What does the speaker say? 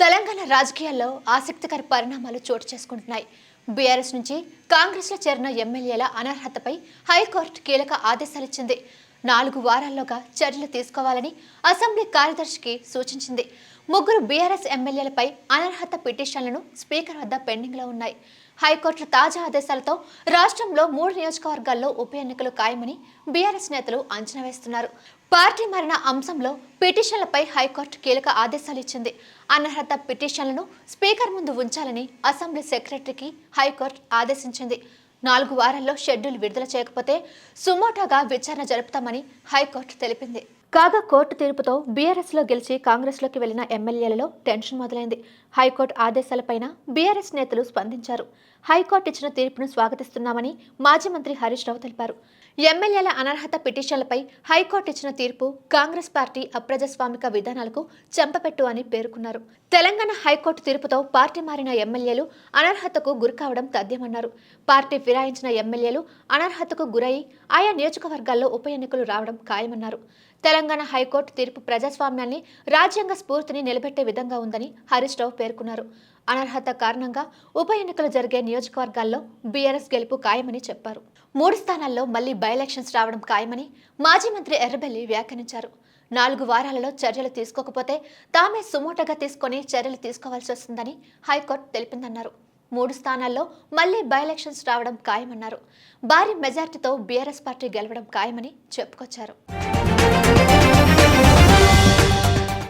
తెలంగాణ రాజకీయాల్లో ఆసక్తికర పరిణామాలు చోటు చేసుకుంటున్నాయి. బీఆర్ఎస్ నుంచి కాంగ్రెస్లో చేరిన ఎమ్మెల్యేల అనర్హతపై హైకోర్టు కీలక ఆదేశాలిచ్చింది. నాలుగు వారాల్లోగా చర్యలు తీసుకోవాలని అసెంబ్లీ కార్యదర్శికి సూచించింది. ముగ్గురు బీఆర్ఎస్ ఎమ్మెల్యేలపై అనర్హత పిటిషన్లను స్పీకర్ వద్ద పెండింగ్లో ఉన్నాయి. హైకోర్టు తాజా ఆదేశాలతో రాష్ట్రంలో మూడు నియోజకవర్గాల్లో ఉప ఎన్నికలు ఖాయమని బీఆర్ఎస్ నేతలు అంచనా వేస్తున్నారు. పార్టీ మరణ అంశంలో పిటిషన్లపై హైకోర్టు కీలక ఆదేశాలు ఇచ్చింది. అనర్హత పిటిషన్లను స్పీకర్ ముందు ఉంచాలని అసెంబ్లీ సెక్రటరీకి హైకోర్టు ఆదేశించింది. నాలుగు వారాల్లో షెడ్యూల్ విడుదల చేయకపోతే సుమోటాగా విచారణ జరుపుతామని హైకోర్టు తెలిపింది. కాగా కోర్టు తీర్పుతో బీఆర్ఎస్లో గెలిచి కాంగ్రెస్లోకి వెళ్ళిన ఎమ్మెల్యేలలో టెన్షన్ మొదలైంది. హైకోర్టు ఆదేశాలపైన బీఆర్ఎస్ నేతలు స్పందించారు. హైకోర్టు ఇచ్చిన తీర్పును స్వాగతిస్తున్నామని మాజీ మంత్రి హరీష్ రావు తెలిపారు. ఎమ్మెల్యేల అనర్హత పిటిషన్లపై హైకోర్టు ఇచ్చిన తీర్పు కాంగ్రెస్ పార్టీ అప్రజాస్వామిక విధానాలకు చెంపపెట్టు అని పేర్కొన్నారు. తెలంగాణ హైకోర్టు తీర్పుతో పార్టీ మారిన ఎమ్మెల్యేలు అనర్హతకు గురికావడం తథ్యమన్నారు. పార్టీ ఫిరాయించిన ఎమ్మెల్యేలు అనర్హతకు గురై ఆయా నియోజకవర్గాల్లో ఉప ఎన్నికలు రావడం ఖాయమన్నారు. తెలంగాణ తెలంగాణ హైకోర్టు తీర్పు ప్రజాస్వామ్యాన్ని రాజ్యాంగ స్ఫూర్తిని నిలబెట్టే విధంగా ఉందని హరీష్ రావు పేర్కొన్నారు. అనర్హత కారణంగా ఉప ఎన్నికలు జరిగే నియోజకవర్గాల్లో బీఆర్ఎస్ గెలుపు ఖాయమని చెప్పారు. మూడు స్థానాల్లో మళ్ళీ బై ఎలక్షన్స్ రావడం ఖాయమని మాజీ మంత్రి ఎర్రబెల్లి వ్యాఖ్యానించారు. నాలుగు వారాలలో చర్యలు తీసుకోకపోతే తామే సుమోటగా తీసుకొని చర్యలు తీసుకోవాల్సి వస్తుందని హైకోర్టు తెలిపిందన్నారు. మూడు స్థానాల్లో మళ్ళీ బై ఎలక్షన్స్ రావడం ఖాయమన్నారు. భారీ మెజార్టీతో బీఆర్ఎస్ పార్టీ గెలవడం ఖాయమని చెప్పుకొచ్చారు.